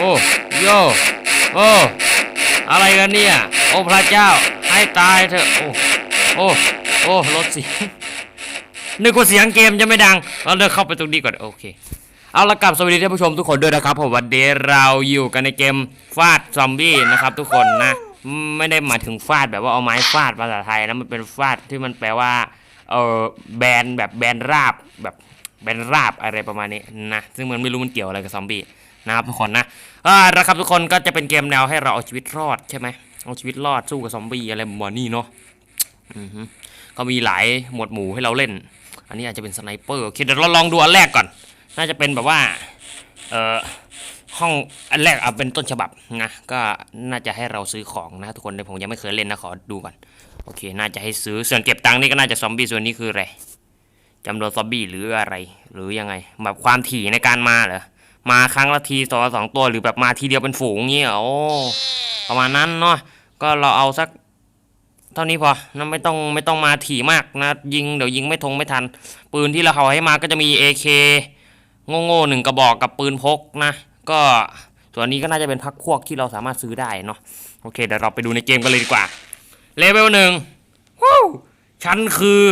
โอ้โยโอ้อะไรกันเนี่ย โอ้พระเจ้า ให้ตายเถอะ โอ้ โอ้ โอ้รถเสียงนึกว่าเสียงเกมจะไม่ดัง เราเดินเข้าไปตรงนี้ก่อน โอเค เอาละกับสวัสดีท่านผู้ชมทุกคนด้วยนะครับผมวันเดเราอยู่กันในเกมฟาดซอมบี้นะครับทุกคนนะ ไม่ได้หมายถึงฟาดแบบว่าเอาไม้ฟาดภาษาไทยนะมันเป็นฟาดที่มันแปลว่าเออแบนแบบแบนราบแบบแบนราบอะไรประมาณนี้นะ ซึ่งมันไม่รู้มันเกี่ยวอะไรกับซอมบี้ นะครับทุกคนนะอ่าแล้วครับทุกคนก็จะเป็นเกมแนวให้เราเอาชีวิตรอดใช่ไหมเอาชีวิตรอดสู้กับซอมบี้อะไรประมาณนี้เนาะก็มีหลายหมวดหมู่ให้เราเล่น อันนี้อาจจะเป็นสไนเปอร์โอเคเดี๋ยวเราลองดูอันแรกก่อน น่าจะเป็นแบบว่าเอ่อห้องอันแรกเอาเป็นต้นฉบับนะก็น่าจะให้เราซื้อของนะทุกคนแต่ผมยังไม่เคยเล่นนะขอดูก่อนโอเค น่าจะให้ซื้อส่วนเก็บตังค์นี่ก็น่าจะซอมบี้ส่วนนี้คืออะไรจำนวนซอมบี้หรืออะไร หรือยังไงแบบความถี่ในการมาเหรอ มาครั้งละทีสองสองตัวหรือแบบมาทีเดียวเป็นฝูงเงี้ยโอ้ประมาณนั้นเนาะก็เราเอาสัก เท่านี้พอนะไม่ต้องไม่ต้องมาถี่มากนะ ยิงเดี๋ยวยิงไม่ทงไม่ทัน ปืนที่เราเอาให้มาก็จะมี AK โง่โง่ๆหนึ่งกระบอกกับปืนพกนะ ก็ส่วนนี้ก็น่าจะเป็นพักพวกที่เราสามารถซื้อได้เนาะโอเคเดี๋ยวเราไปดูในเกมกันเลยดีกว่าเลเวลหนึ่งว้าวฉันคือ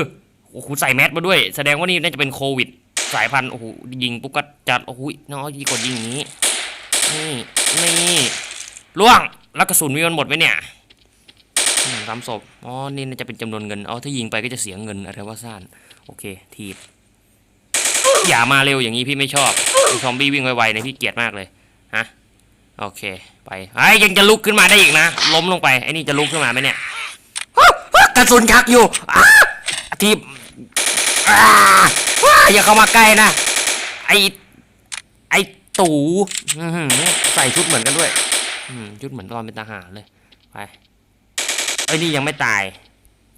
โอ้โหใส่แมสมาด้วย แสดงว่านี่น่าจะเป็นโควิด สายพันธุ์โอ้โหยิงปุ๊บก็จัดโอ้โหน้อยดีกว่ายิงอย่างนี้นี่นี่ล่วงแล้วกระสุนมีมันหมดไหมเนี่ยสามศพอ๋อนี่จะเป็นจำนวนเงินอ๋อถ้ายิงไปก็จะเสียเงินอะไรว่าซ่านโอเคทีบอย่ามาเร็วอย่างนี้พี่ไม่ชอบซอมบี้วิ่งไวๆเนี่ยพี่เกลียดมากเลยฮะโอเคไปไอ้ยังจะลุกขึ้นมาได้อีกนะ ล้มลงไปไอ้นี่จะลุกขึ้นมาไหมเนี่ยกระสุนชักอยู่ทีบ ว้าอย่าเข้ามาใกล้นะ ไอไอตู่ใส่ชุดเหมือนกันด้วยชุดเหมือนตอนเป็นทหารเลย ไปไอ้นี่ยังไม่ตาย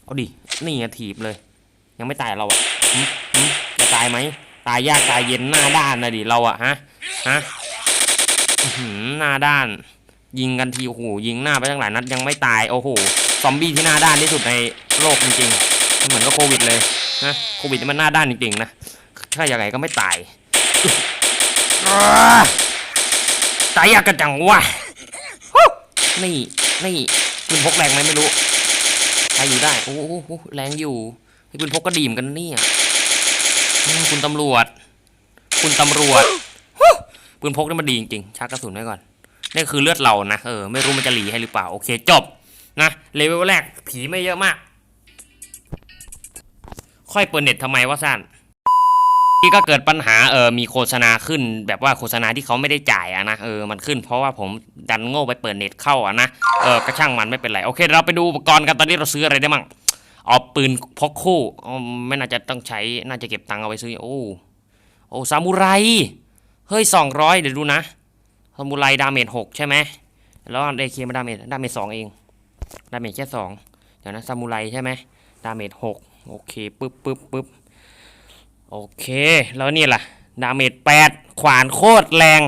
เอาดิ นี่ไงถีบเลย ยังไม่ตายเราอะจะตายไหม ตายยากตายเย็นหน้าด้านนะดิเราอะฮะ ฮะอื้อหือหน้าด้าน ยิงกันทีโอ้โหยิงหน้าไปตั้งหลายนัดยังไม่ตาย โอ้โห ซอมบี้ที่หน้าด้านที่สุดในโลกจริงๆ เหมือนกับโควิดเลย นะโควิดนี่มันหน้าด้านจริงๆนะถ้าอย่างไรก็ไม่ตายตายยากกันจังวะนี่นี่ปืนพกแรงไหมไม่รู้ใครอยู่ได้โอ้โหแรงอยู่ไอ้ปืนพกก็ดีเหมกันนะเนี่ยคุณตำรวจ คุณตำรวจปืนพกนี่มันดีจริงๆชักกระสุนไว้ก่อนนี่คือเลือดเรานะเออไม่รู้มันจะหลีให้หรือเปล่าโอเคจบนะเลเวลแรกผีไม่เยอะมาก ค่อยเปิดเน็ตทำไมวะสั้นนี่ก็เกิดปัญหาเออมีโฆษณาขึ้น แบบว่าโฆษณาที่เขาไม่ได้จ่ายอะนะเออมันขึ้นเพราะว่าผมดันโง่ไปเปิดเน็ตเข้าอะนะเออก็ช่างมันไม่เป็นไรโอเค เราไปดูอุปกรณ์กันตอนนี้เราซื้ออะไรได้มั่งเอาปืนพกคู่อ๋อไม่น่าจะต้องใช้น่าจะเก็บตังค์เอาไว้ซื้อโอ้โอ้ซามูไรเฮ้ยสองร้อยเดี๋ยวดูนะซามูไรดาเมจหกใช่ไหมแล้วเดเคมาดาเมจดาเมจสองเองดาเมจแค่สองเดี๋ยวนะซามูไรใช่ไหมดาเมจหก โอเคปึ๊บปึ๊บปึ๊บโอเค แล้วนี่ล่ะ ดาเมจแปดขวานโคตรแรง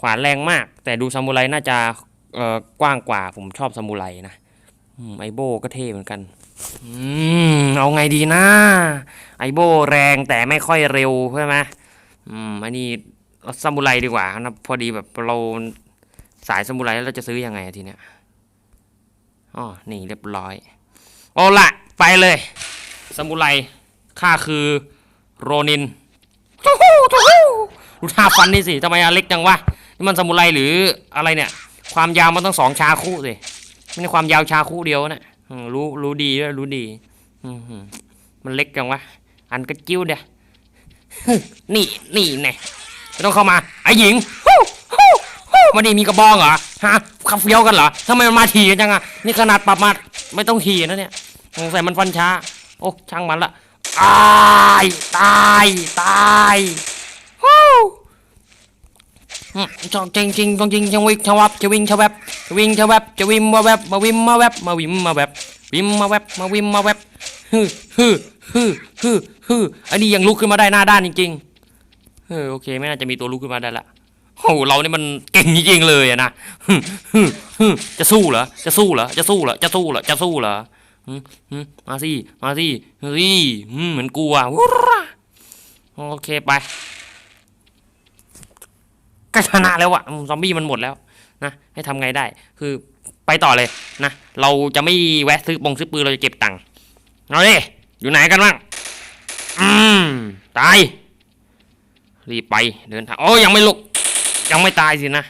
ขวานแรงมาก แต่ดูซามูไรน่าจะเอ่อกว้างกว่าผมชอบซามูไรนะไอโบก็เท่เหมือนกันอเอาไงดีนะ ไอโบแรงแต่ไม่ค่อยเร็วใช่ไหมอืมอันนี้ซามูไรดีกว่านะพอดีแบบเราสายซามูไรแล้วเราจะซื้อยังไงทีเนี้ยอ๋อนี่เรียบร้อย เอาละไปเลย ซามูไรข้าคือโรนินดูท่าฟันนี่สิทำไมอเล็กจังวะนี่มันซามูไรหรืออะไรเนี่ย ความยาวมันต้องสองชาคู่สิไม่ใช่ความยาวชาคู่เดียวนะรู้รู้ดีด้วยรู้ดีมันเล็กจังวะอันกระจิ้วเดียนี่นี่แน่ไม่ต้องเข้ามาไอ้หญิงมันนี่มีกระบองเหรอฮะขับเฟี้ยวกันเหรอทำไมมันมาทีกันจังอะนี่ขนาดปรับมาไม่ต้องทีนะเนี่ยสงสัยมันฟันช้า โอ้ช่างมันละตายตายตายฮู้อืมจองจริงจริงจริงจริงจังวิกชวับจะวิ่งชะแวบจะวิ่งชะแวบจะวิ่งมาแวบมาวิ่งมาแวบมาวิ่งมาแวบวิ่งมาแวบมาวิ่งมาแวบฮึฮึฮึฮึฮึอันนี้ยังลุกขึ้นมาได้หน้าด้านจริงๆเออโอเคไม่น่าจะมีตัวลุกขึ้นมาได้ละโอ้เรานี่มันเก่งจริงๆเลยอะนะฮึฮึฮึจะสู้เหรอจะสู้เหรอจะสู้เหรอจะสู้เหรอจะสู้เหรอ มาสิมาสิเฮ้ยเหมือนกลัวโอเคไปก็ชนะแล้วอะซอมบี้มันหมดแล้วนะให้ทำไงได้ คือไปต่อเลยนะ เราจะไม่แวะซื้อปงซื้อปืนเราจะเก็บตังค์เอาดิอยู่ไหนกันบ้างอืมตายรีบไปเดินทางโอ้ยังไม่ลุก ยังไม่ตายสินะ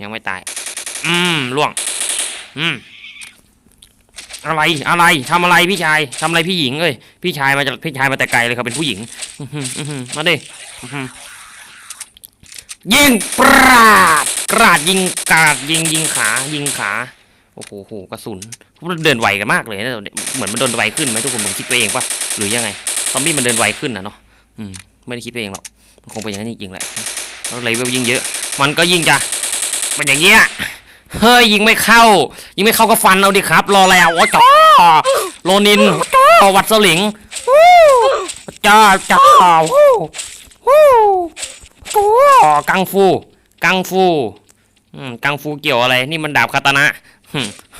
ยังไม่ตาย อืมล่วง อืม อะไรอะไรทำอะไรพี่ชายทำอะไรพี่หญิงเอ้ยพี่ชายมาจากพี่ชายมาแต่ไกลเลยครับเป็นผู้หญิงมาดิยิงปราดกราดยิงกราดยิงยิงขา ยิงขาโอ้โหกระสุนมันเดินไวกันมากเลยนะเหมือนมันเดินไวขึ้นไหมทุกคนผมคิดไปเองปะหรือยังไงซอมบี้มันเดินไวขึ้นนะเนาะอืมไม่ได้คิดไปเองหรอกมันคงเป็นอย่างนั้นจริงๆแหละแล้วเลเวลยิ่งเยอะ มันก็ยิ่งจะเป็นอย่างเงี้ย เฮ้ยยิงไม่เข้า ยิงไม่เข้าก็ฟันเอาดิครับ รอแล้วโอ้จ้าโลนินจ้าวัดสลิงจ้าจ้ากังฟู กังฟูกังฟูเกี่ยวอะไร นี่มันดาบคาตานะ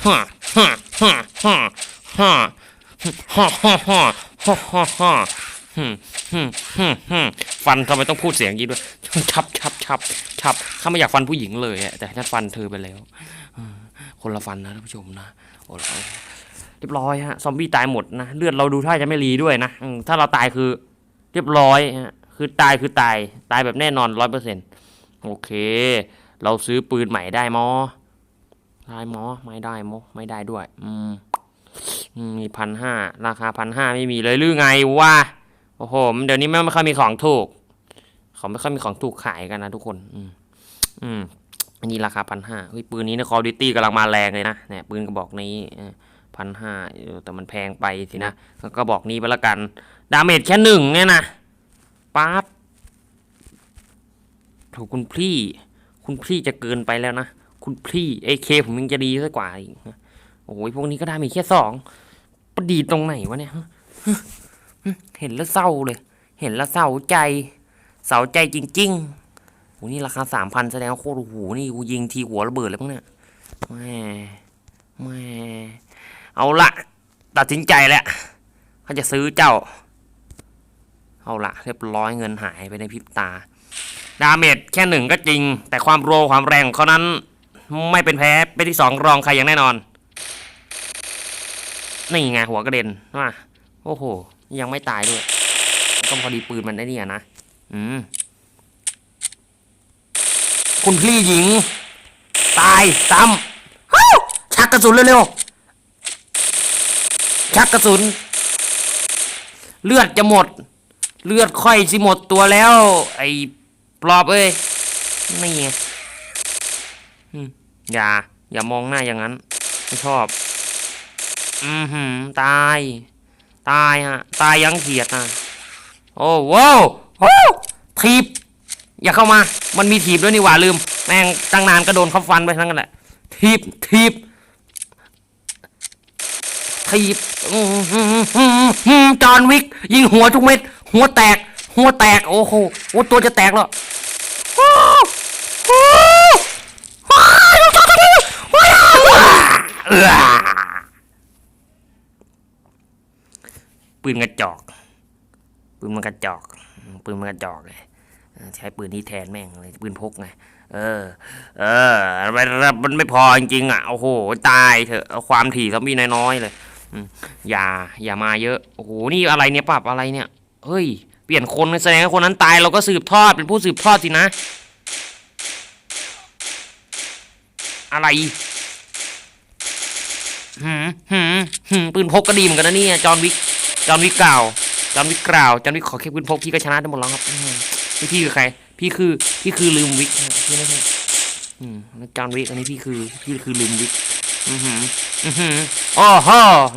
ฮ่าฮ่าฮ่าฮ่าฮ่าฮ่าฮ่าฮ่าฮ่าฮ่าฟันทำไมต้องพูดเสียงยี้ด้วย ชับชับชับชับข้าไม่อยากฟันผู้หญิงเลยอะแต่ฉันฟันเธอไปแล้วคนละฟันนะท่านผู้ชมนะโอ้โหเรียบร้อยฮะซอมบี้ตายหมดนะเลือดเราดูท่าจะไม่รีด้วยนะถ้าเราตายคือ เรียบร้อยฮะคือตายคือตายตายแบบแน่นอนร้อยเปอร์เซ็นต์โอเค เราซื้อปืนใหม่ได้มอได้มอไม่ได้มอไม่ได้ด้วย อืมอืมมีพันห้าราคาพันห้าไม่มีเลยหรือไงวะโอ้โหเดี๋ยวนี้ไม่ค่อยมีของถูก เขาไม่ค่อยมีของถูกขายกันนะทุกคน อืม อืมอันนี้ราคาพันห้าเฮ้ยปืนนี้ในคอร์ดิตี้กำลังมาแรงเลยนะเนี่ยปืนกระบอกนี้พันห้าแต่มันแพงไปสินะก็บอกนี้ไปละกัน ดาเมจแค่หนึ่งเนี่ยนะปั๊บถูกคุณพี่ คุณพี่จะเกินไปแล้วนะ คุณพี่เอเคผมยังจะดีซะกว่าอีกโอ้ยพวกนี้ก็ดาเมจแค่สองประดีตรงไหนวะเนี่ยเห็นแล้วเศร้าเลย เห็นแล้วเศร้าใจ เศร้าใจจริงๆโหนี่ราคาสามพันแสดงว่าโคตรโอ้โหนี่กูยิงทีหัวระเบิดเลยมั้งเนี่ยแม่แม่เอาละตัดสินใจแล้วเขาจะซื้อเจ้า เอาละเรียบร้อยเงินหายไปในพริบตา ดาเมจแค่หนึ่งก็จริง แต่ความโรความแรงของเขานั้น ไม่เป็นแพ้เป็นที่สองรองใครอย่างแน่นอน นี่ไงหัวกระเด็นว่าโอ้โห ยังไม่ตายด้วย ก็พอดีปืนมันได้เนี่ยนะ คุณพี่หญิง ตายซ้ำชักกระสุนเร็วๆชักกระสุน เลือดจะหมด เลือดค่อยสิหมดตัวแล้ว ไอ้ปลอบเอ้ยนี่ไงอืมอย่า อย่ามองหน้าอย่างนั้น ไม่ชอบ อือหือ ตาย ตายฮะ ตายยังเขียดนะ โอ้ว้าว โอ้ทีบ อย่าเข้ามา มันมีถีบด้วยนี่หว่าลืม แม่งตั้งนานก็โดนเขาฟันไปทั้งนั้นแหละถีบถีบถีบจอนวิก ยิงหัวทุกเม็ด หัวแตก หัวแตก โอ้โหโอ้ตัวจะแตกแล้วปืนกระจอกปืนมันกระจอก ปืนมันกระจอกเลยใช้ปืนนี้แทนแม่งเลยปืนพกไงเออ เออมันไม่พอจริงๆอะโอ้โหตายเถอะเอาความถี่ซอมบี้น้อยๆเลยอย่าอย่ามาเยอะโอ้โหนี่อะไรเนี่ยปรับอะไรเนี่ยเฮ้ยเปลี่ยนคนแสดงว่าคนนั้นตายเราก็สืบทอดเป็นผู้สืบทอดสินะ อะไรหืมหืมหืมปืนพกก็ดีเหมือนกันนะเนี่ยจอห์นวิกจอห์นวิกเก่า จอห์นวิกกล่าวจอห์นวิกขอแค่ปืนพกพี่ก็ชนะได้หมดแล้วครับอืมพี่พี่คือใคร พี่คือพี่คือลืมวิกนะพี่ไม่ใช่อืมแล้วจอห์นวิกอันนี้พี่คือพี่คือลืมวิกอือหืออือหือโอ้โห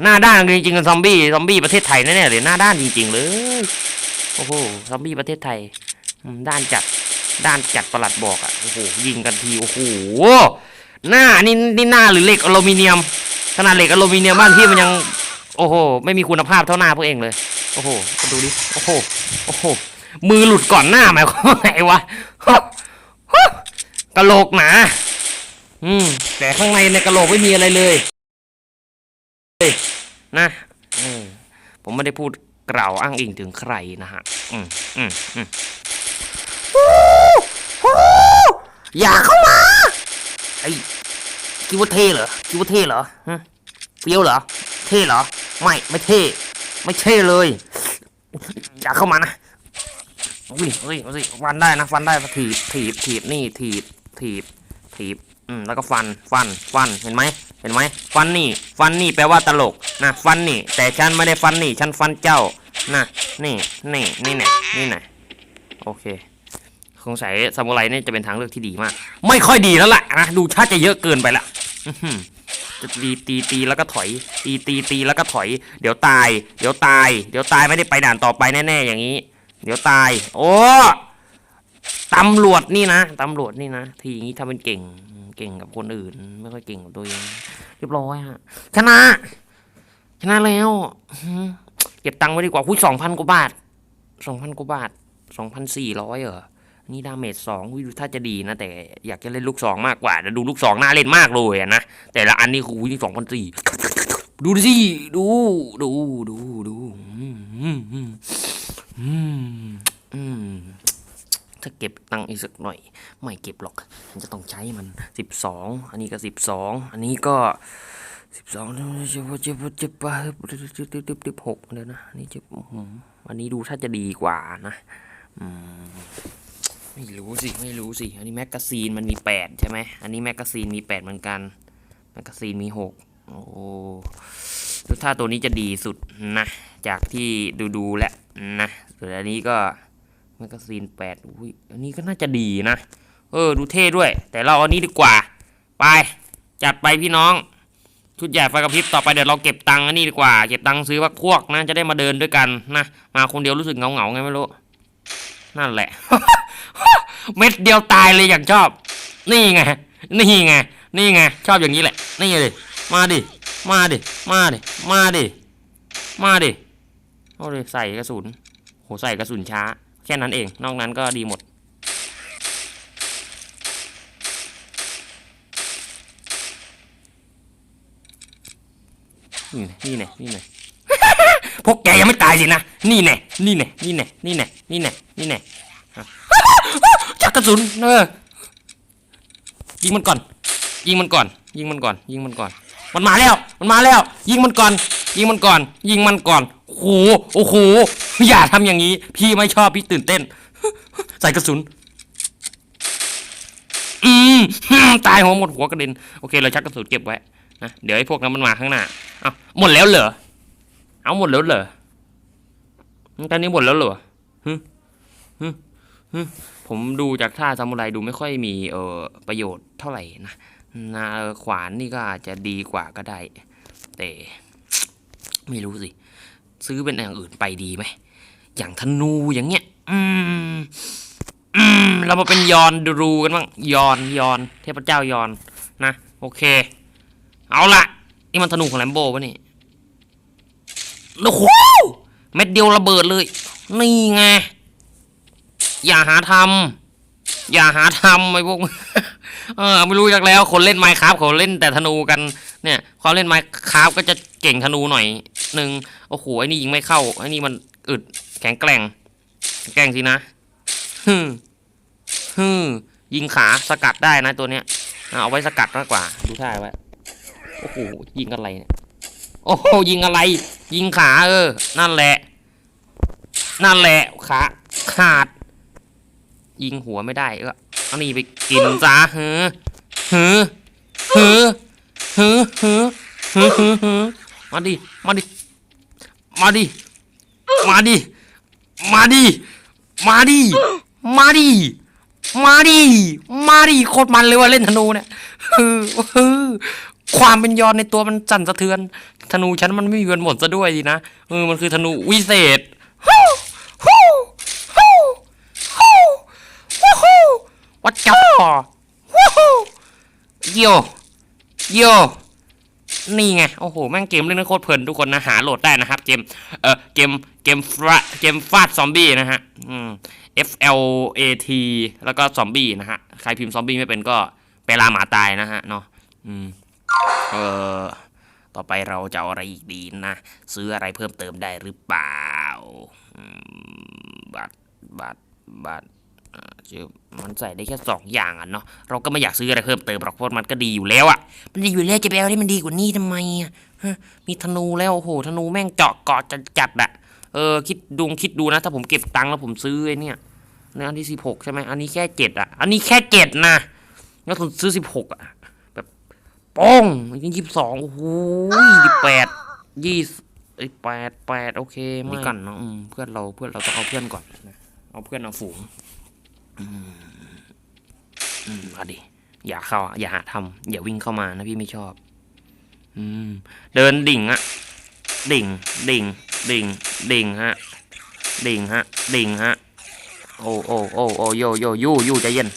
หน้าด้านจริงๆกับซอมบี้ซอมบี้ประเทศไทยแน่ๆเลยหน้าด้านจริง ๆ เลยโอ้โหซอมบี้ประเทศไทยอืมด้านจัดด้านจัดประหลัดบอกอะโอ้โหยิงกันทีโอ้โหหน้านี่นี่หน้าหรือเหล็กอลูมิเนียมขนาดเหล็กอลูมิเนียมบ้านพี่มันยัง โอ้โห ไม่มีคุณภาพเท่าหน้าพวกเองเลย โอ้โหดูดิโอ้โหโอ้โหมือหลุดก่อนหน้าหมายความว่าไงวะฮะฮะกะโหลกหนาอืมแต่ข้างในในกะโหลกไม่มีอะไรเลยเฮ้ยนะเออผมไม่ได้พูดกล่าวอ้างอิงถึงใครนะฮะ อืมอืมอืมอย่าเข้ามา ไอ้คิดว่าเท่เหรอคิดว่าเท่เหรอฮะเฟี้ยวเหรอ เท่เหรอ ไม่ ไม่เท่ ไม่เท่เลย อย่าเข้ามานะอุ้ยเฮ้ยเฮ้ยฟันได้นะฟันได้ถีบถีบถีบนี่ถีบถีบถีบอืมแล้วก็ฟันฟันฟันเห็นไหมเห็นไหมฟันนี่ ฟันนี่แปลว่าตลกนะฟันนี่ แต่ฉันไม่ได้ฟันนี่ฉันฟันเจ้านะนี่นี่นี่แน่นี่แน่โอเคสงสัยซามูไรนี่จะเป็นทางเลือกที่ดีมาก ไม่ค่อยดีแล้วล่ะนะดูท่าจะเยอะเกินไปละอื จะตีตีตีแล้วก็ถอย ตีตีตีแล้วก็ถอย เดี๋ยวตาย เดี๋ยวตาย เดี๋ยวตายไม่ได้ไปด่านต่อไปแน่ๆอย่างนี้ เดี๋ยวตาย โอ้ตำรวจนี่นะตำรวจนี่นะ ทีอย่างนี้ทำเป็นเก่ง เก่งกับคนอื่น ไม่ค่อยเก่งกับตัวเอง เรียบร้อยฮะ ชนะ ชนะแล้ว เก็บตังค์ไว้ดีกว่าหุ้ยสองพันกว่าบาทสองพันกว่าบาทสองพันสี่ร้อยเหรอ นี่ดาเมจสองอุ้ยดูถ้าจะดีนะ แต่อยากจะเล่นลูกสองมากกว่าแต่ดูลูกสองน่าเล่นมากเลยนะ แต่ละอันนี่คืออุ้ยสองพันสี่ดูสิดูดูดูดูถ้าเก็บตังค์อีกสักหน่อย ไม่เก็บหรอกฉันจะต้องใช้มันสิบสองอันนี้ก็สิบสองอันนี้ก็สิบสองเจ็บเจ็บเจ็บปะเจ็บหกเดี๋ยวนะอันนี้เจ็บอันนี้ดูถ้าจะดีกว่านะ อืม ไม่รู้สิ ไม่รู้สิ อันนี้แมกกาซีนมันมีแปดใช่ไหม อันนี้แมกกาซีนมีแปดเหมือนกัน แมกกาซีนมีหกโอ้ดูถ้าตัวนี้จะดีสุดนะ จากที่ดูดูๆแล้วนะส่วนอันนี้ก็แมกกาซีนแปดอุ้ย อันนี้ก็น่าจะดีนะ เออ ดูเท่ด้วย แต่เราเอันนี้ดีกว่า ไป จัดไปพี่น้อง ชุดใหญ่ไฟกระพริบต่อไปเดี๋ยวเราเก็บตังค์อันนี้ดีกว่า เก็บตังค์ซื้อพักพวกนะ จะได้มาเดินด้วยกันนะ มาคนเดียวรู้สึกเหงาเหงาไงไม่รู้ นั่นแหละ เม็ดเดียวตายเลยอย่างชอบ นี่ไง นี่ไง นี่ไง ชอบอย่างนี้แหละ นี่เลยมาดิ มาดิ มาดิ มาดิ มาดิ เอาเลยใส่กระสุน โห ใส่กระสุนช้า แค่นั้นเอง นอกนั้นก็ดีหมด นี่ไงนี่ไงนี่ไง พวกแกยังไม่ตายสินะ นี่แน่ นี่แน่ นี่แน่ นี่แน่ นี่แน่ นี่แน่จักกระสุนเออยิงมันก่อน ยิงมันก่อน ยิงมันก่อน ยิงมันก่อน มันมาแล้ว มันมาแล้ว ยิงมันก่อน ยิงมันก่อน ยิงมันก่อนโอ้โหโอ้โห อย่าทำอย่างนี้ พี่ไม่ชอบ พี่ตื่นเต้น ใส่กระสุน อืม ตายหัวหมดหัวกระเด็น โอเค เราชักกระสุนเก็บไว้นะ เดี๋ยวไอ้พวกนั้นมันมาข้างหน้า เอ้า หมดแล้วเหรอ เอาหมดแล้วเหรอตอนนี้หมดแล้วเหรอฮึฮึฮึผมดูจากท่าซามูไรดูไม่ค่อยมีเอ่อประโยชน์เท่าไหร่นะนาขวานนี่ก็อาจจะดีกว่าก็ได้ แต่ ไม่รู้สิ ซื้อเป็นอย่างอื่นไปดีไหม อย่างธนูอย่างเงี้ย อืมอืมเรามาเป็นยอนดูรูกันบ้างยอนยอน เทพเจ้ายอนนะ โอเค เอาละนี่มันธนูของแลมโบ้ปะนี่ โอ้โหเม็ดเดียวระเบิดเลย นี่ไง อย่าหาทำอย่าหาทำไอ้พวกเออไม่รู้จักแล้ว คนเล่นไมค์ครับเขาเล่นแต่ธนูกันเนี่ยความเล่นไมค์ครับก็จะเก่งธนูหน่อยหนึ่งโอ้โหไอ้นี่ยิงไม่เข้าไอ้นี่มันอึดแข็งแกร่ง แกร่งสินะฮึฮึยิงขาสกัดได้นะตัวเนี้ยเอาไว้สกัดมากกว่า ดูท่าไว้โอ้โหยิงอะไรเนี่ย โอ้โหยิงอะไร ยิงขาเออ นั่นแหละ นั่นแหละขาขาด ยิงหัวไม่ได้ก็เอานี่ไปกินซะเฮ้อเฮ้อเฮ้อเฮ้อเฮ้อเฮ้อเฮ้อมาดิ มาดิ มาดิ มาดิ มาดิ มาดิ มาดิ มาดิ มาดิโคตรมันเลยว่าเล่นธนูเนี่ยเออเออความเป็นยอนในตัวมันสั่นสะเทือน ธนูฉันมันไม่มีวันหมดซะด้วยดีนะเออมันคือธนูวิเศษฮู้ฮู้ฮู้ฮู้ฮู้วัดจอฮู้ฮู้โยโยนี่ไง โอ้โห แม่งเกมเล่นโคตรเพลินทุกคนนะ หาโหลดได้นะครับ เกม เออเกม เกมฟาเกมฟาดซอมบี้นะฮะ อืม F L A T แล้วก็ซอมบี้นะฮะ ใครพิมพ์ซอมบี้ไม่เป็นก็ไปลาหมาตายนะฮะเนาะ อืม เออ ต่อไปเราจะอะไรอีกดีนะ ซื้ออะไรเพิ่มเติมได้หรือเปล่า บัตร บัตร บัตรชื่อมันใส่ได้แค่สองอย่างอะเนาะ เราก็ไม่อยากซื้ออะไรเพิ่มเติมหรอกเพราะมันก็ดีอยู่แล้วอะ มันดีอยู่แล้วจะไปเอาที่มันดีกว่านี้ทำไมอะฮะมีธนูแล้วโอ้โหธนูแม่งเจาะเกาะจัดจัดๆอะ เออคิดดูคิดดูนะ ถ้าผมเก็บตังค์แล้วผมซื้อไอ้เนี่ยในอันที่สิบหกใช่ไหมอันนี้แค่เจ็ดอะ อันนี้แค่เจ็ดนะ แล้วผมซื้อสิบหกอะ ป้องยี่สิบสองโอ้โหยี่แปดยี่ไอ้แปดแปดโอเคไม่กันเนาะอืมเพื่อนเราเพื่อนเราต้องเอาเพื่อนก่อนนะเอาเพื่อนเอาฝูงอืมเอาดิอย่าเข้า อย่าหาทำอย่าวิ่งเข้ามานะพี่ไม่ชอบ อืม เดินดิ่งอะดิ่ง ดิ่ง ดิ่ง ดิ่งฮะ ดิ่งฮะ ดิ่งฮะ โอ้โอ้โอ้โอ้โยโยยูยูใจเย็น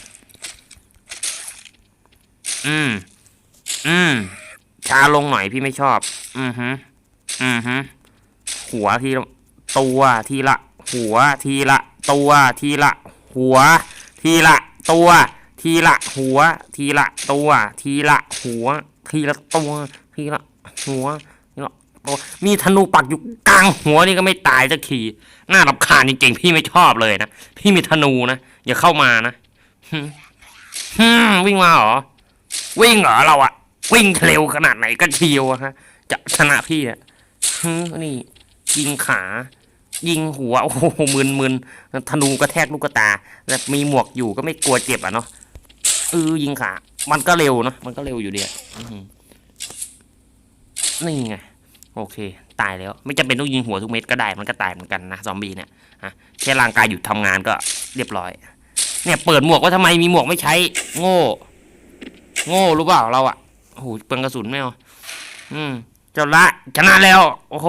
อืม อืมช้าลงหน่อยพี่ไม่ชอบ อือฮึอือฮึหัวทีละตัวทีละ หัวทีละ ตัวทีละ หัว ทีละ ตัว ทีละ หัว ทีละ ตัว ทีละ หัว ทีละตัว ทีละ หัวทีละตัวมีธนูปักอยู่กลางหัวนี่ก็ไม่ตายสักทีน่ารำคาญจริงๆพี่ไม่ชอบเลยนะพี่มีธนูนะอย่าเข้ามานะฮึฮึวิ่งมาเหรอวิ่งเหรอเราอะ วิ่งเร็วขนาดไหนก็เชียวอะฮะ จะชนะพี่อะนี่ยิงขา ยิงหัว โอ้โหมึนมึนธนูกระแทกลูกตาแล้วมีหมวกอยู่ก็ไม่กลัวเจ็บอะเนาะเออยิงขา มันก็เร็วเนอะมันก็เร็วอยู่เดีอะอื้อหือนี่ไงโอเค ตายแล้ว ไม่จำเป็นต้องยิงหัวทุกเม็ดก็ได้มันก็ตายเหมือนกันนะซอมบี้เนี่ยฮะแค่ร่างกายหยุดทำงานก็เรียบร้อย เนี่ยเปิดหมวกว่าทำไมมีหมวกไม่ใช้ โง่ โง่รู้เปล่าเราอะ โอ้โหเปลืองกระสุนไม่เอาอืมเจ้าละชนะแล้ว โอ้โห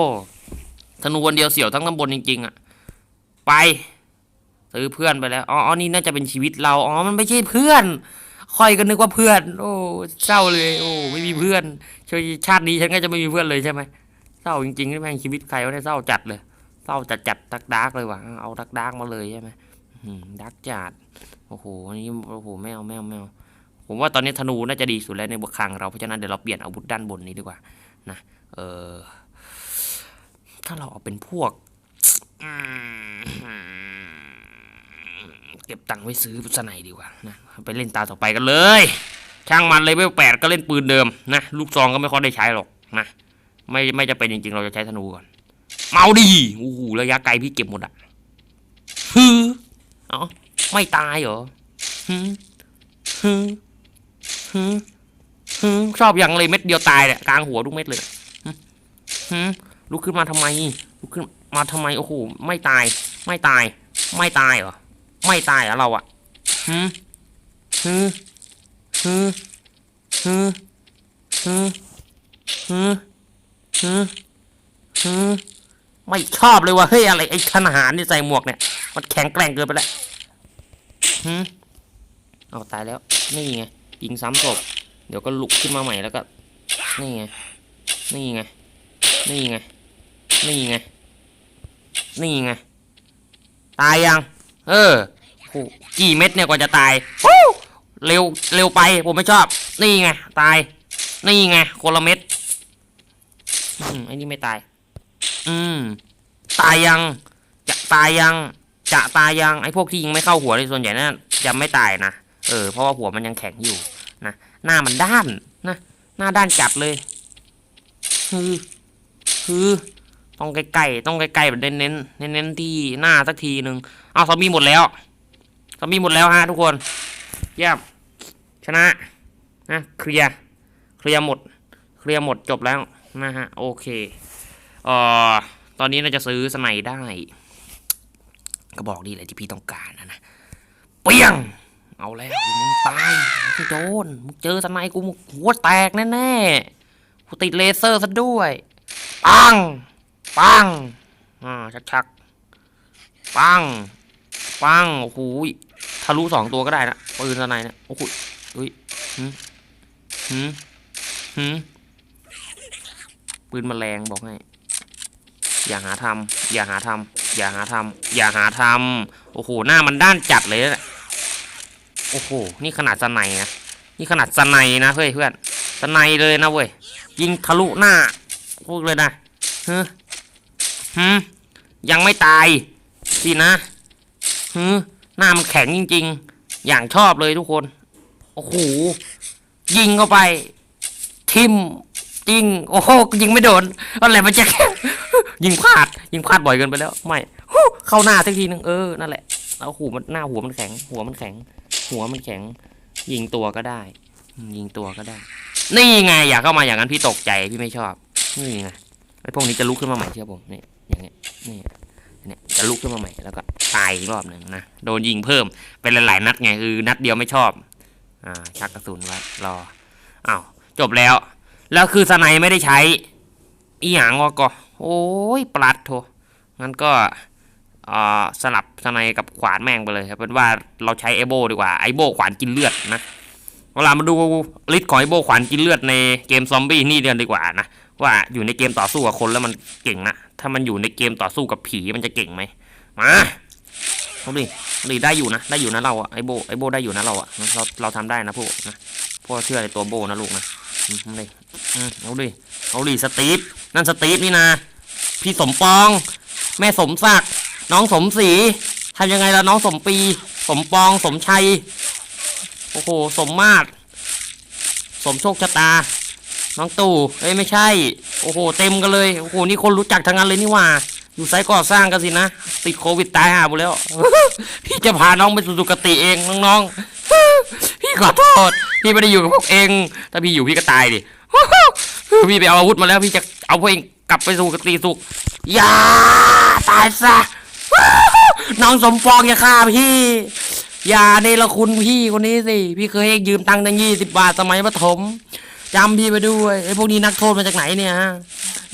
ธนูวันเดียวเสี่ยวทั้งตำบลจริงๆอะไปซื้อเพื่อนไปแล้วอ๋ออนี่น่าจะเป็นชีวิตเราอ๋อมันไม่ใช่เพื่อนคอยก็นึกว่าเพื่อน โอ้เศร้าเลย โอ้ไม่มีเพื่อนช่วยชาตินี้ฉันก็จะไม่มีเพื่อนเลยใช่ไหมเศร้าจริงๆนี่แม่งชีวิตใครวะเนี่ยเศร้าจัดเลยเศร้าจัดจัดดักดักเลยว่ะเอาดักดักมาเลยใช่ไหมอืมดักจัดโอ้โหอันนี้โอ้โหไม่เอาไม่เอาไม่เอา ผมว่าตอนนี้ธนูน่าจะดีสุดแล้วในบวกคลังเราเพราะฉะนั้นเดี๋ยวเราเปลี่ยนอาวุธด้านบนนี้ดีกว่านะเออถ้าเราเอาเป็นพวกเก็บตังค์ไว้ซื้อสไนดีกว่านะไปเล่นตาต่อไปกันเลย ช่างมันเลยเวลแปดก็เล่นปืนเดิมนะลูกซองก็ไม่ค่อยได้ใช้หรอกนะไม่ไม่จะเป็นจริงๆ เราจะใช้ธนูก่อน เมาดีโอ้โหระยะไกลพี่เก็บหมดอะฮือเอ้าไม่ตายเหรอฮึฮึ ฮึฮึชอบอย่างเลยเม็ดเดียวตายเนี่ยกลางหัวทุกเม็ดเลยฮึฮึลุกขึ้นมาทำไมลุกขึ้นมาทำไมโอ้โหไม่ตาย ไม่ตาย ไม่ตายเหรอไม่ตายเหรอเราอะฮึฮึฮึฮึฮึฮึฮึฮึไม่ชอบเลยว่ะเฮ้ยอะไรไอ้ทหารที่ใส่หมวกเนี่ย มันแข็งแกร่งเกินไปแล้วฮึเอาตายแล้วนี่ไง ยิงซ้ำศพเดี๋ยวก็ลุกขึ้นมาใหม่แล้วก็ นี่ไง นี่ไง นี่ไง นี่ไง นี่ไง ตายยัง เออกี่เม็ดเนี่ยกว่าจะตายเร็ว เร็วไป ผมไม่ชอบ นี่ไง ตาย นี่ไง คนละเม็ดอืมไอ้นี่ไม่ตาย อืม ตายยัง จะตายยัง จะตายยัง ไอ้พวกที่ยิงไม่เข้าหัวในส่วนใหญ่น่าจะไม่ตายนะ ออเพราะว่าหัวมันยังแข็งอยู่นะหน้ามันด้านนะหน้าด้านจัดเลยฮือฮือต้องใกล้ๆต้องใกล้ๆแบบเน้นๆเน้นๆที่หน้าสักทีหนึ่งเอาซอมบี้หมดแล้วซอมบี้หมดแล้วฮะทุกคนเยี่ยมชนะนะเคลียร์เคลียร์หมด เคลียร์หมดจบแล้วนะฮะโอเคเอ่อตอนนี้เราจะซื้อสไนได้ ก็บอกนี่แหละที่พี่ต้องการนะนะเปียง เอาแล้วมึงตายมึงโดนมึงเจอสไนกูมึงหัวแตกแน่ๆกูติดเลเซอร์ซะด้วยปังปังอ่าชักชักปังปังโอ้โหทะลุสองตัวก็ได้นะปืนสไนเนี่ยโอ้โหเฮ้ยหืมหืมหืมปืนแมลงบอกให้อย่าหาทำอย่าหาทำอย่าหาทำอย่าหาทำโอ้โหหน้ามันด้านจัดเลยนะ โอ้โห นี่ขนาดสไนนะ นี่ขนาดสไนนะเพื่อนเพื่อนสไนเลยนะเว้ย ยิงทะลุหน้าพูดเลยนะฮึฮึยังไม่ตายสินะฮึหน้ามันแข็งจริง ๆ อย่างชอบเลยทุกคน โอ้โห ยิงเข้าไป ทิมยิง โอ้โห ยิงไม่โดนอะไรมันจะยิงพลาด ยิงพลาดบ่อยเกินไปแล้ว ไม่ เข้าหน้าสักทีหนึ่งเออ นั่นแหละแล้วหูมันหน้าหัวมันแข็ง หัวมันแข็ง หัวมันแข็ง ยิงตัวก็ได้ ยิงตัวก็ได้ นี่ไงอยากเข้ามาอย่างนั้นพี่ตกใจพี่ไม่ชอบ นี่ไงไอ้พวกนี้จะลุกขึ้นมาใหม่เชื่อผมนี่อย่างเงี้ยนี่เนี่ยจะลุกขึ้นมาใหม่แล้วก็ตายอีกรอบหนึ่งนะโดนยิงเพิ่มเป็นหลายๆนัดไงคือนัดเดียวไม่ชอบอ่าชักกระสุนไว้รออ้าวจบแล้ว แล้วคือสไนไม่ได้ใช้อีหยังวะก็โอ้ยปลัดโถงั้นก็ สลับสไนกับขวานแม่งไปเลยครับเป็นว่าเราใช้ไอโบดีกว่าไอโบขวานกินเลือดนะเวลามาดูลิสต์ของไอโบขวานกินเลือดในเกมซอมบี้นี่เดียวดีกว่านะว่าอยู่ในเกมต่อสู้กับคนแล้วมันเก่งนะถ้ามันอยู่ในเกมต่อสู้กับผีมันจะเก่งไหมมาเอาดิเอาดิได้อยู่นะ ได้อยู่นะเราอะไอโบไอโบได้อยู่นะเราอะเราเราทำได้นะพวกนะพวกเชื่อในตัวโบนะลูกนะเอาดิเอาดิเอาดิสตีฟนั่นสตีฟนี่นะพี่สมปอง แม่สมศักดิ์ น้องสมศรีทำยังไงล่ะน้องสมปี สมปองสมชัย โอ้โห สมมาตร สมโชคชะตา น้องตู่เอ้ยไม่ใช่ โอ้โห เต็มกันเลย โอ้โห นี่คนรู้จักทั้งนั้นเลยนี่หว่า อยู่ไซต์ก่อสร้างกันสินะ ติดโควิดตายห่าหมดแล้ว พี่จะพาน้องไปสู่สุคติเองน้องๆ พี่ขอโทษ พี่ไม่ได้อยู่กับพวกเอง ถ้าพี่อยู่พี่ก็ตายดิพี่ไปเอาอาวุธมาแล้วพี่จะเอาพวกเองกลับไปสู่กติสุขอย่าตายซะ น้องสมปองอย่าฆ่าพี่ อย่าเนรคุณพี่คนนี้สิ พี่เคยให้ยืมตังค์ตั้งยี่สิบบาทสมัยประถมจำพี่ไปด้วยไอ้พวกนี้นักโทษมาจากไหนเนี่ยฮะ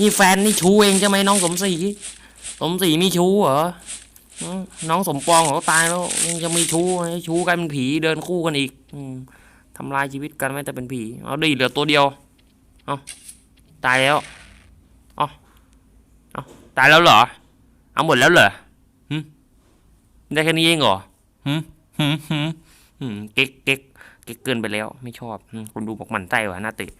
นี่แฟนนี่ชูเองใช่ไหมน้องสมศรีสมศรีมีชูเหรออืมน้องสมปองเขาตายแล้วยังจะมีชูไอ้ชูกันเป็นผีเดินคู่กันอีกอืมทำลายชีวิตกันไม่แต่เป็นผีเอาดิเหลือตัวเดียวเอาตายแล้วเอาเอาตายแล้วเหรอเอาหมดแล้วเหรอ ได้แค่นี้เองเหรอหึหึหึหึเก๊กเก๊กเก๊กเกินไปแล้ว ไม่ชอบคนดูบอกหมันไส้ว่ะหน้าตะ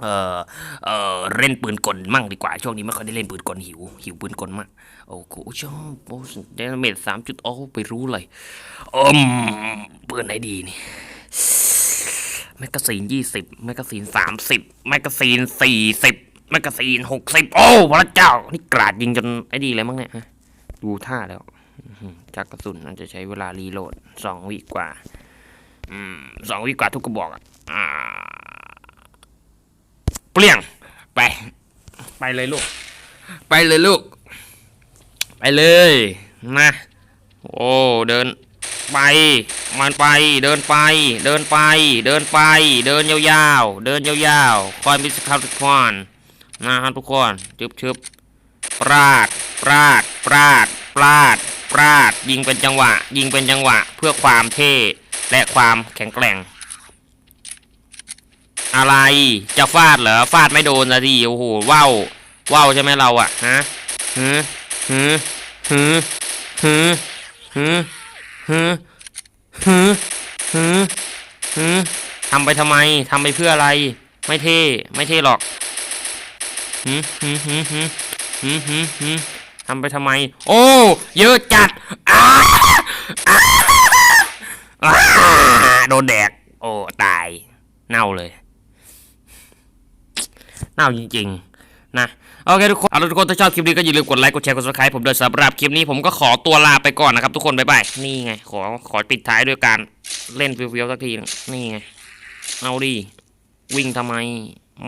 เออเออเล่นปืนกลมั่งดีกว่า ช่วงนี้ไม่ค่อยได้เล่นปืนกลหิว หิวปืนกลมาก โอ้โหชอบโอ้เดนเมจสามจุดโอ้ไปรู้เลยอืมปืนไหนดีนี่แมกกาซีนยี่สิบแมกกาซีนสามสิบแมกกาซีนสี่สิบแมกกาซีนหกสิบโอ้พระเจ้า นี่กราดยิงจนไอ้ดีเลยมั้งเนี่ยดูท่าแล้ว อื้อหือจากกระสุนน่าจะใช้เวลารีโหลดสองวิกว่าอืมสองวิกว่าทุกกระบอกอะอ่าเปลี่ยงไป ไปเลยลูก ไปเลยลูก ไปเลยนะโอ้เดินไป มันไป เดินไป เดินไป เดินไป เดินยาวๆ เดินยาวๆคอยมีสคาทุกคนนะครับทุกคนชึบชึบปราดปราดปราดปราด ปราดยิงเป็นจังหวะ ยิงเป็นจังหวะเพื่อความเท่ และความแข็งแกร่ง อะไรจะฟาดเหรอฟาดไม่โดนนะดิโอ้โหว้าวว้าวใช่ไหมเราอะฮะฮึฮึฮึฮึฮึฮึฮึฮึฮึทำไปทำไมทำไปเพื่ออะไร ไม่เท่ ไม่เท่หรอกฮึฮึฮึฮึฮึฮึฮึ ทำไปทำไม โอ้ เยอะจัดโดนแดก โอ้ ตาย เน่าเลย เน่าจริง ๆ นะโอเคทุกคนเอาทุกคนถ้าชอบคลิปนี้ก็อย่าลืมกดไลค์กดแชร์กด subscribe ผมด้วยสำหรับคลิปนี้ผมก็ขอตัวลาไปก่อนนะครับทุกคนบ๊ายบายนี่ไง ขอขอปิดท้ายด้วยการเล่นฟี้ยวๆสักทีนี่ไง เอาดิวิ่งทำไม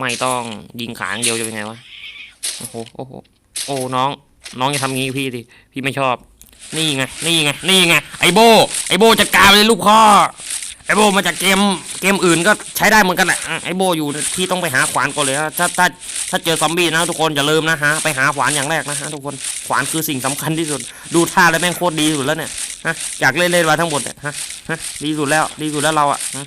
ไม่ต้องยิงขางเดียวจะเป็นไงวะ โอ้โหโอ้โหโอ้น้อง น้องอย่าทำงี้พี่ดิพี่ไม่ชอบ นี่ไง นี่ไง นี่ไง ไอโบ ไอโบจัดการเลยลูกพ่อ ไอโบมาจากเกม เกมอื่นก็ใช้ได้เหมือนกันแหละ ไอโบอยู่ที่ต้องไปหาขวานก่อนเลยนะถ้าถ้าถ้าเจอซอมบี้นะทุกคนอย่าลืมนะฮะ ไปหาขวานอย่างแรกนะฮะทุกคน ขวานคือสิ่งสำคัญที่สุด ดูท่าแล้วแม่งโคตรดีสุดแล้วเนี่ย ฮะ อยากเล่นเล่นมาทั้งหมดเนี่ย ฮะ ฮะ ดีสุดแล้ว ดีสุดแล้วเราอะฮะ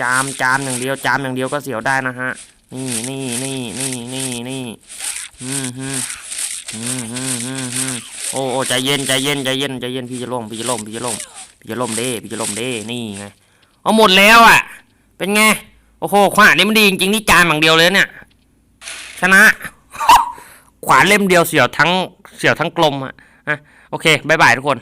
จามจามอย่างเดียว จามอย่างเดียวก็เสียวได้นะฮะ นี่นี่นี่นี่นี่นี่อืมฮึ อืมฮึฮึฮึโอ้โอ้ใจเย็นใจเย็นใจเย็นใจเย็นพี่จะล่มพี่จะล่มพี่จะล่มพี่จะล่มเด้พี่จะล่มเด้นี่ไงเอาหมดแล้วอะ เป็นไงโอ้โหขวานนี่มันดีจริงๆนี่จานหมังเดียวเลยเนี่ยชนะ ขวานเล่มเดียวเสียวทั้งเสียวทั้งกลมอะอะโอเคบายบายทุกคน